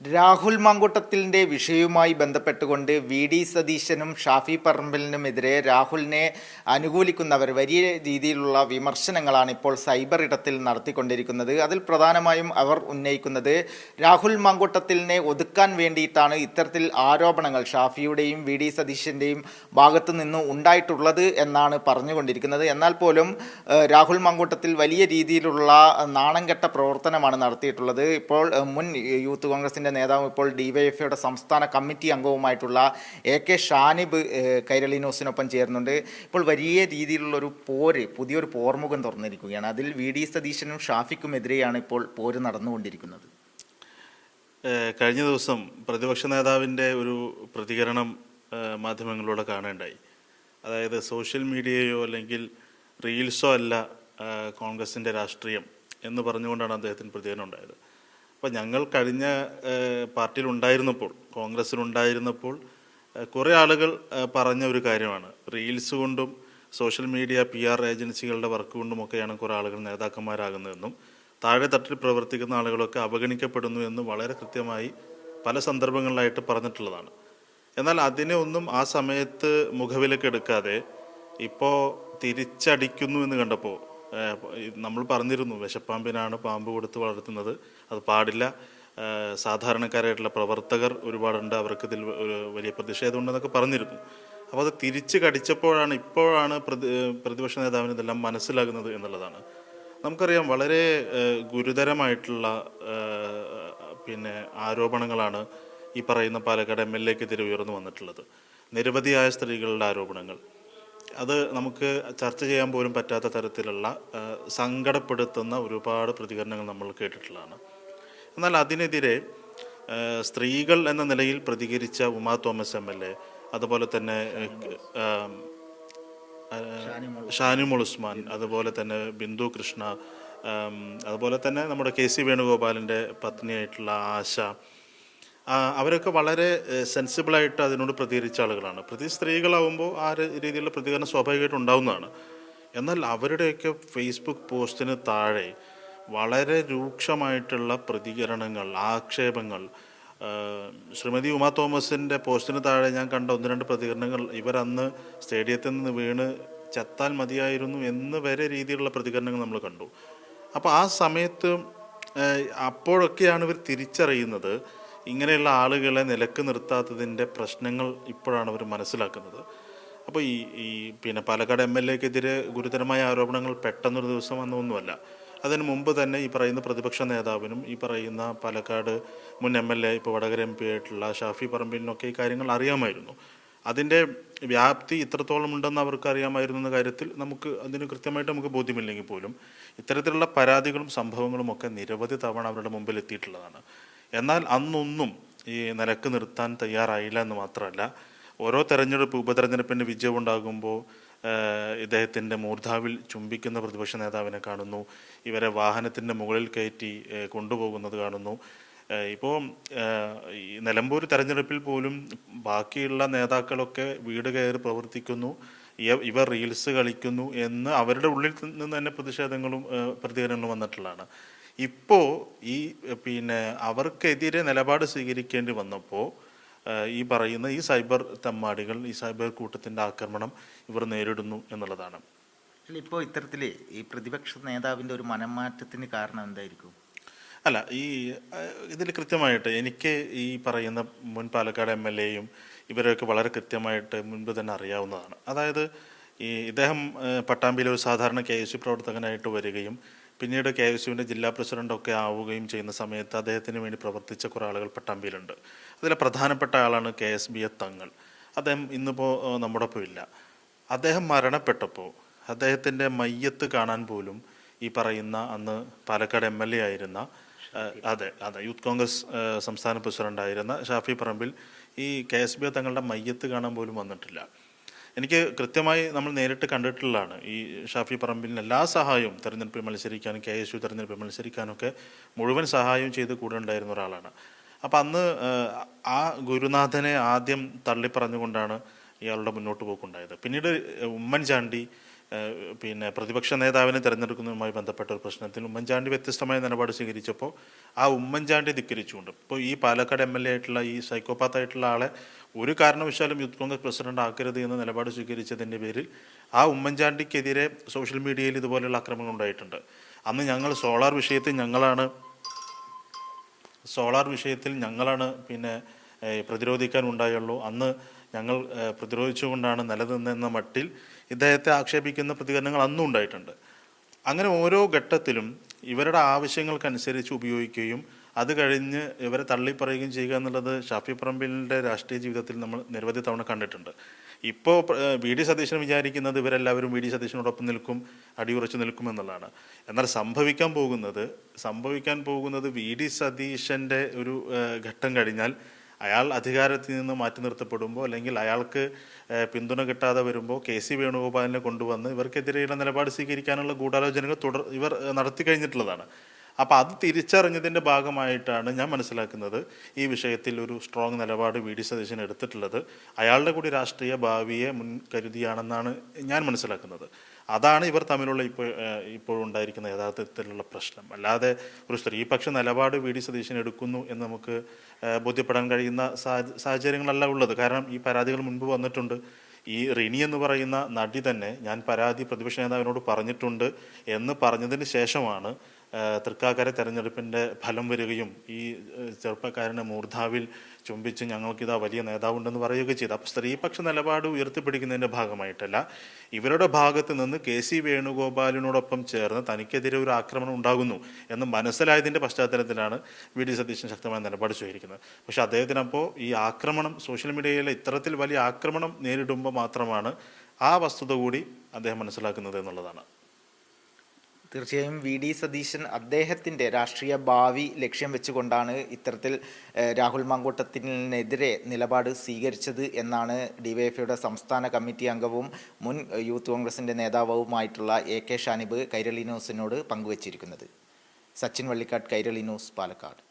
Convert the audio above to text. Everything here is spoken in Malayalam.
രാഹുൽ മങ്കുട്ടത്തിലിന്റെ വിഷയവുമായി ബന്ധപ്പെട്ടുകൊണ്ട് വി ഡി സതീശനും ഷാഫി പറമ്പലിനുമെതിരെ രാഹുലിനെ അനുകൂലിക്കുന്നവർ വലിയ രീതിയിലുള്ള വിമർശനങ്ങളാണ് ഇപ്പോൾ സൈബർ ഇടത്തിൽ നടത്തിക്കൊണ്ടിരിക്കുന്നത്. അതിൽ പ്രധാനമായും അവർ ഉന്നയിക്കുന്നത് രാഹുൽ മങ്കുട്ടത്തിലിനെ ഒതുക്കാൻ വേണ്ടിയിട്ടാണ് ഇത്തരത്തിൽ ആരോപണങ്ങൾ ഷാഫിയുടെയും വി ഡി സതീശന്റെയും ഭാഗത്തു നിന്ന് ഉണ്ടായിട്ടുള്ളത് എന്നാണ് പറഞ്ഞുകൊണ്ടിരിക്കുന്നത്. എന്നാൽ പോലും രാഹുൽ മങ്കുട്ടത്തിൽ വലിയ രീതിയിലുള്ള നാണംകെട്ട പ്രവർത്തനമാണ് നടത്തിയിട്ടുള്ളത്. ഇപ്പോൾ മുൻ യൂത്ത് കോൺഗ്രസിന്റെ നേതാവും ഇപ്പോൾ ഡിവൈഎഫ്ഐയുടെ സംസ്ഥാന കമ്മിറ്റി അംഗവുമായിട്ടുള്ള എ കെ ഷാനിബ് കൈരളിനോസിനൊപ്പം ചേരുന്നുണ്ട്. ഇപ്പോൾ വലിയ രീതിയിലുള്ളൊരു പോര് പുതിയൊരു പോർമുഖം തുറന്നിരിക്കുകയാണ്. അതിൽ വി ഡി സതീശനും ഷാഫിക്കുമെതിരെയാണ് ഇപ്പോൾ പോര് നടന്നുകൊണ്ടിരിക്കുന്നത്. കഴിഞ്ഞ ദിവസം പ്രതിപക്ഷ നേതാവിന്റെ ഒരു പ്രതികരണം മാധ്യമങ്ങളിലൂടെ കാണേണ്ടായി അതായത് സോഷ്യൽ മീഡിയയോ അല്ലെങ്കിൽ റീൽസോ അല്ല കോൺഗ്രസിന്റെ രാഷ്ട്രീയം എന്ന് പറഞ്ഞുകൊണ്ടാണ് അദ്ദേഹത്തിന് പ്രതികരണം ഉണ്ടായത്. അപ്പോൾ ഞങ്ങൾ കഴിഞ്ഞ പാർട്ടിയിലുണ്ടായിരുന്നപ്പോൾ കോൺഗ്രസ്സിലുണ്ടായിരുന്നപ്പോൾ കുറേ ആളുകൾ പറഞ്ഞ ഒരു കാര്യമാണ്. റീൽസ് കൊണ്ടും സോഷ്യൽ മീഡിയ പി ആർ ഏജൻസികളുടെ വർക്ക് കൊണ്ടും ഒക്കെയാണ് കുറേ ആളുകൾ നേതാക്കന്മാരാകുന്നതെന്നും താഴെ തട്ടിൽ പ്രവർത്തിക്കുന്ന ആളുകളൊക്കെ അവഗണിക്കപ്പെടുന്നു എന്നും വളരെ കൃത്യമായി പല സന്ദർഭങ്ങളിലായിട്ട് പറഞ്ഞിട്ടുള്ളതാണ്. എന്നാൽ അതിനെ ഒന്നും ആ സമയത്ത് മുഖവിലക്കെടുക്കാതെ ഇപ്പോൾ തിരിച്ചടിക്കുന്നു എന്ന് കണ്ടപ്പോൾ നമ്മൾ പറഞ്ഞിരുന്നു വിശപ്പാമ്പിനാണ് പാമ്പ് കൊടുത്ത് വളർത്തുന്നത്. അത് പാടില്ല. സാധാരണക്കാരായിട്ടുള്ള പ്രവർത്തകർ ഒരുപാടുണ്ട്. അവർക്ക് ഇതിൽ ഒരു വലിയ പ്രതിഷേധമുണ്ടെന്നൊക്കെ പറഞ്ഞിരുന്നു. അപ്പോൾ അത് തിരിച്ച് കടിച്ചപ്പോഴാണ് ഇപ്പോഴാണ് പ്രതി പ്രതിപക്ഷ നേതാവിന് ഇതെല്ലാം മനസ്സിലാകുന്നത് എന്നുള്ളതാണ്. നമുക്കറിയാം വളരെ ഗുരുതരമായിട്ടുള്ള പിന്നെ ആരോപണങ്ങളാണ് ഈ പറയുന്ന പാലക്കാട് എം എൽ എക്കെതിരെ ഉയർന്നു വന്നിട്ടുള്ളത്. നിരവധിയായ സ്ത്രീകളുടെ ആരോപണങ്ങൾ. അത് നമുക്ക് ചർച്ച ചെയ്യാൻ പോലും പറ്റാത്ത തരത്തിലുള്ള സങ്കടപ്പെടുത്തുന്ന ഒരുപാട് പ്രതികരണങ്ങൾ നമ്മൾ കേട്ടിട്ടുള്ളതാണ്. എന്നാൽ അതിനെതിരെ സ്ത്രീകൾ എന്ന നിലയിൽ പ്രതികരിച്ച Uma Thomas M L A അതുപോലെ തന്നെ ഷാനിമോൾ ഉസ്മാൻ അതുപോലെ തന്നെ ബിന്ദു കൃഷ്ണ അതുപോലെ തന്നെ നമ്മുടെ കെ സി വേണുഗോപാലിന്റെ പത്നിയായിട്ടുള്ള ആശ അവരൊക്കെ വളരെ സെൻസിബിളായിട്ട് അതിനോട് പ്രതികരിച്ച ആളുകളാണ്. പ്രതി സ്ത്രീകളാവുമ്പോൾ ആ രീതിയിലുള്ള പ്രതികരണം സ്വാഭാവികമായിട്ട് ഉണ്ടാവുന്നതാണ്. എന്നാൽ അവരുടെയൊക്കെ ഫേസ്ബുക്ക് പോസ്റ്റിന് താഴെ വളരെ രൂക്ഷമായിട്ടുള്ള പ്രതികരണങ്ങൾ ആക്ഷേപങ്ങൾ ശ്രീമതി ഉമാ തോമസിന്റെ പോസ്റ്റിന് താഴെ ഞാൻ കണ്ട ഒന്ന് രണ്ട് പ്രതികരണങ്ങൾ ഇവരന്ന് സ്റ്റേഡിയത്തിൽ നിന്ന് വീണ് ചത്താൽ മതിയായിരുന്നു എന്ന് വരെ രീതിയിലുള്ള പ്രതികരണങ്ങൾ നമ്മൾ കണ്ടു. അപ്പോൾ ആ സമയത്ത് അപ്പോഴൊക്കെയാണ് ഇവർ തിരിച്ചറിയുന്നത് ഇങ്ങനെയുള്ള ആളുകളെ നിലയ്ക്ക് നിർത്താത്തതിന്റെ പ്രശ്നങ്ങൾ ഇപ്പോഴാണ് അവർ മനസ്സിലാക്കുന്നത്. അപ്പോൾ ഈ ഈ പിന്നെ പാലക്കാട് എം എൽ എക്കെതിരെ ഗുരുതരമായ ആരോപണങ്ങൾ പെട്ടെന്നൊരു ദിവസം വന്നൊന്നുമല്ല അതിന് മുമ്പ് തന്നെ ഈ പറയുന്ന പ്രതിപക്ഷ നേതാവിനും ഈ പറയുന്ന പാലക്കാട് മുൻ എം എൽ എ ഇപ്പോൾ വടകര എം പി ആയിട്ടുള്ള ഷാഫി പറമ്പിലിനൊക്കെ ഈ കാര്യങ്ങൾ അറിയാമായിരുന്നു. അതിന്റെ വ്യാപ്തി ഇത്രത്തോളം ഉണ്ടെന്ന് അവർക്ക് അറിയാമായിരുന്നു എന്ന കാര്യത്തിൽ നമുക്ക് അതിന് കൃത്യമായിട്ട് നമുക്ക് ബോധ്യമില്ലെങ്കിൽ പോലും ഇത്തരത്തിലുള്ള പരാതികളും സംഭവങ്ങളും ഒക്കെ നിരവധി തവണ അവരുടെ മുമ്പിൽ എത്തിയിട്ടുള്ളതാണ് എന്നാൽ അന്നൊന്നും ഈ നിലയ്ക്ക് നിർത്താൻ തയ്യാറായില്ല എന്ന് മാത്രമല്ല ഓരോ തെരഞ്ഞെടുപ്പ് ഉപതെരഞ്ഞെടുപ്പിന്റെ വിജയം ഉണ്ടാകുമ്പോൾ ഇദ്ദേഹത്തിന്റെ മൂർധാവിൽ ചുംബിക്കുന്ന പ്രതിപക്ഷ നേതാവിനെ കാണുന്നു ഇവരെ വാഹനത്തിന്റെ മുകളിൽ കയറ്റി കൊണ്ടുപോകുന്നത് കാണുന്നു. ഇപ്പോൾ നിലമ്പൂർ തെരഞ്ഞെടുപ്പിൽ പോലും ബാക്കിയുള്ള നേതാക്കളൊക്കെ വീട് കയറി പ്രവർത്തിക്കുന്നു ഇവർ റീൽസ് കളിക്കുന്നു എന്ന് അവരുടെ ഉള്ളിൽ നിന്ന് തന്നെ പ്രതിഷേധങ്ങളും പ്രതികരണങ്ങളും വന്നിട്ടുള്ളതാണ്. ഇപ്പോൾ ഈ പിന്നെ അവർക്കെതിരെ നിലപാട് സ്വീകരിക്കേണ്ടി വന്നപ്പോൾ ഈ പറയുന്ന ഈ സൈബർ തെമ്മാടികൾ ഈ സൈബർ കൂട്ടത്തിന്റെ ആക്രമണം ഇവർ നേരിടുന്നു എന്നുള്ളതാണ്. ഇപ്പോൾ ഇത്തരത്തിൽ ഈ പ്രതിപക്ഷ നേതാവിന്റെ ഒരു മനംമാറ്റത്തിന് കാരണം എന്തായിരിക്കും? അല്ല ഈ ഇതിൽ കൃത്യമായിട്ട് എനിക്ക് ഈ പറയുന്ന മുൻ പാലക്കാട് എം എൽ എയും ഇവരെയൊക്കെ വളരെ കൃത്യമായിട്ട് മുൻപ് തന്നെ അറിയാവുന്നതാണ്. അതായത് ഈ ഇദ്ദേഹം പട്ടാമ്പിയിലെ ഒരു സാധാരണ കെ എസ് പ്രവർത്തകനായിട്ട് വരികയും പിന്നീട് കെ എസ് യുവിന്റെ ജില്ലാ പ്രസിഡന്റൊക്കെ ആവുകയും ചെയ്യുന്ന സമയത്ത് അദ്ദേഹത്തിന് വേണ്ടി പ്രവർത്തിച്ച കുറേ ആളുകൾ പട്ടാമ്പിയിലുണ്ട്. അതിലെ പ്രധാനപ്പെട്ട ആളാണ് കെ എസ് ബി എ തങ്ങൾ. അദ്ദേഹം ഇന്നിപ്പോൾ നമ്മുടെ ഒപ്പം ഇല്ല. അദ്ദേഹം മരണപ്പെട്ടപ്പോൾ അദ്ദേഹത്തിന്റെ മയ്യത്ത് കാണാൻ പോലും ഈ പറയുന്ന അന്ന് പാലക്കാട് എം എൽ എ ആയിരുന്ന അതെ അതെ യൂത്ത് കോൺഗ്രസ് സംസ്ഥാന പ്രസിഡന്റായിരുന്ന ഷാഫി പറമ്പിൽ ഈ കെ എസ് ബി എ തങ്ങളുടെ മയ്യത്ത് കാണാൻ പോലും വന്നിട്ടില്ല. എനിക്ക് കൃത്യമായി നമ്മൾ നേരിട്ട് കണ്ടിട്ടുള്ളതാണ്. ഈ ഷാഫി പറമ്പിലിന് എല്ലാ സഹായവും തെരഞ്ഞെടുപ്പിൽ മത്സരിക്കാനും കെ എസ് യു തെരഞ്ഞെടുപ്പിൽ മത്സരിക്കാനൊക്കെ മുഴുവൻ സഹായവും ചെയ്ത് കൂടെ ഉണ്ടായിരുന്ന ഒരാളാണ്. അപ്പം അന്ന് ആ ഗുരുനാഥനെ ആദ്യം തള്ളിപ്പറഞ്ഞുകൊണ്ടാണ് ഇയാളുടെ മുന്നോട്ട് പോക്കുണ്ടായത്. പിന്നീട് ഉമ്മൻചാണ്ടി പിന്നെ പ്രതിപക്ഷ നേതാവിനെ തിരഞ്ഞെടുക്കുന്നതുമായി ബന്ധപ്പെട്ട ഒരു പ്രശ്നത്തിൽ ഉമ്മൻചാണ്ടി വ്യത്യസ്തമായ നിലപാട് സ്വീകരിച്ചപ്പോൾ ആ ഉമ്മൻചാണ്ടി ധിക്കരിച്ചുകൊണ്ട്. ഇപ്പോൾ ഈ പാലക്കാട് എം എൽ എ ആയിട്ടുള്ള ഈ സൈക്കോപാത്ത് ആയിട്ടുള്ള ആളെ ഒരു കാരണവശാലും യൂത്ത് കോൺഗ്രസ് പ്രസിഡന്റ് ആക്കരുത് എന്ന നിലപാട് സ്വീകരിച്ചതിന്റെ പേരിൽ ആ ഉമ്മൻചാണ്ടിക്കെതിരെ സോഷ്യൽ മീഡിയയിൽ ഇതുപോലെയുള്ള അക്രമങ്ങൾ ഉണ്ടായിട്ടുണ്ട്. അന്ന് ഞങ്ങൾ സോളാർ വിഷയത്തിൽ ഞങ്ങളാണ് സോളാർ വിഷയത്തിൽ ഞങ്ങളാണ് പിന്നെ പ്രതിരോധിക്കാൻ ഉണ്ടായുള്ളൂ. അന്ന് ഞങ്ങൾ പ്രതിരോധിച്ചുകൊണ്ടാണ് നിലനിന്നെന്ന മട്ടിൽ ഇദ്ദേഹത്തെ ആക്ഷേപിക്കുന്ന പ്രതികരണങ്ങൾ അന്നും ഉണ്ടായിട്ടുണ്ട്. അങ്ങനെ ഓരോ ഘട്ടത്തിലും ഇവരുടെ ആവശ്യങ്ങൾക്കനുസരിച്ച് ഉപയോഗിക്കുകയും അത് കഴിഞ്ഞ് ഇവരെ തള്ളിപ്പറയുകയും ചെയ്യുക എന്നുള്ളത് ഷാഫി പറമ്പിലിന്റെ രാഷ്ട്രീയ ജീവിതത്തിൽ നമ്മൾ നിരവധി തവണ കണ്ടിട്ടുണ്ട്. ഇപ്പോൾ വി ഡി സതീശൻ വിചാരിക്കുന്നത് ഇവരെല്ലാവരും വി ഡി സതീശനോടൊപ്പം നിൽക്കും അടിയുറച്ച് നിൽക്കും എന്നുള്ളതാണ്. എന്നാൽ സംഭവിക്കാൻ പോകുന്നത് സംഭവിക്കാൻ പോകുന്നത് വി ഡി സതീശന്റെ ഒരു ഘട്ടം കഴിഞ്ഞാൽ അയാൾ അധികാരത്തിൽ നിന്ന് മാറ്റി നിർത്തപ്പെടുമ്പോൾ അല്ലെങ്കിൽ അയാൾക്ക് പിന്തുണ കിട്ടാതെ വരുമ്പോൾ കെ സി വേണുഗോപാലിനെ കൊണ്ടുവന്ന് ഇവർക്കെതിരെയുള്ള നിലപാട് സ്വീകരിക്കാനുള്ള ഗൂഢാലോചനകൾ തുടർ ഇവർ നടത്തി കഴിഞ്ഞിട്ടുള്ളതാണ്. അപ്പോൾ അത് തിരിച്ചറിഞ്ഞതിന്റെ ഭാഗമായിട്ടാണ് ഞാൻ മനസ്സിലാക്കുന്നത് ഈ വിഷയത്തിൽ ഒരു സ്ട്രോങ് നിലപാട് വി ഡി സതീശൻ എടുത്തിട്ടുള്ളത്. അയാളുടെ കൂടി രാഷ്ട്രീയ ഭാവിയെ മുൻകരുതിയാണെന്നാണ് ഞാൻ മനസ്സിലാക്കുന്നത്. അതാണ് ഇവർ തമ്മിലുള്ള ഇപ്പോൾ ഇപ്പോഴുണ്ടായിരിക്കുന്ന യഥാർത്ഥത്തിലുള്ള പ്രശ്നം. അല്ലാതെ ഒരു സ്ത്രീപക്ഷ നിലപാട് വി ഡി സതീശൻ എടുക്കുന്നു എന്ന് നമുക്ക് ബോധ്യപ്പെടാൻ കഴിയുന്ന സാഹചര്യങ്ങളല്ല ഉള്ളത്. കാരണം ഈ പരാതികൾ മുൻപ് വന്നിട്ടുണ്ട്. ഈ റിനി എന്ന് പറയുന്ന നടി തന്നെ ഞാൻ പരാതി പ്രതിപക്ഷ നേതാവിനോട് പറഞ്ഞിട്ടുണ്ട് എന്ന് പറഞ്ഞതിന് ശേഷമാണ് തൃക്കാക്കര തെരഞ്ഞെടുപ്പിന്റെ ഫലം വരികയും ഈ ചെറുപ്പക്കാരനെ മൂർധാവിൽ ചുംബിച്ച് ഞങ്ങൾക്കിതാ വലിയ നേതാവുണ്ടെന്ന് പറയുകയും ചെയ്തു. അപ്പോൾ സ്ത്രീപക്ഷ നിലപാട് ഉയർത്തിപ്പിടിക്കുന്നതിന്റെ ഭാഗമായിട്ടല്ല ഇവരുടെ ഭാഗത്ത് നിന്ന് കെ സി വേണുഗോപാലിനോടൊപ്പം ചേർന്ന് തനിക്കെതിരെ ഒരു ആക്രമണം ഉണ്ടാകുന്നു എന്ന് മനസ്സിലായതിന്റെ പശ്ചാത്തലത്തിലാണ് വി ഡി സതീശൻ ശക്തമായ നിലപാട് സ്വീകരിക്കുന്നത്. പക്ഷേ അദ്ദേഹത്തിനപ്പോൾ ഈ ആക്രമണം സോഷ്യൽ മീഡിയയിലെ ഇത്തരത്തിൽ വലിയ ആക്രമണം നേരിടുമ്പോൾ മാത്രമാണ് ആ വസ്തുത കൂടി അദ്ദേഹം മനസ്സിലാക്കുന്നത് എന്നുള്ളതാണ്. തീർച്ചയായും വി ഡി സതീശൻ അദ്ദേഹത്തിന്റെ രാഷ്ട്രീയ ഭാവി ലക്ഷ്യം വെച്ചുകൊണ്ടാണ് ഇത്തരത്തിൽ രാഹുൽ മാങ്കൂട്ടത്തിനെതിരെ നിലപാട് സ്വീകരിച്ചത് എന്നാണ് ഡിവൈഎഫ്ഐയുടെ സംസ്ഥാന കമ്മിറ്റി അംഗവും മുൻ യൂത്ത് കോൺഗ്രസിന്റെ നേതാവുമായിട്ടുള്ള എ കെ ഷാനിബ് കൈരളി ന്യൂസിനോട് പങ്കുവച്ചിരിക്കുന്നത്. സച്ചിൻ വള്ളിക്കാട് കൈരളി ന്യൂസ് പാലക്കാട്.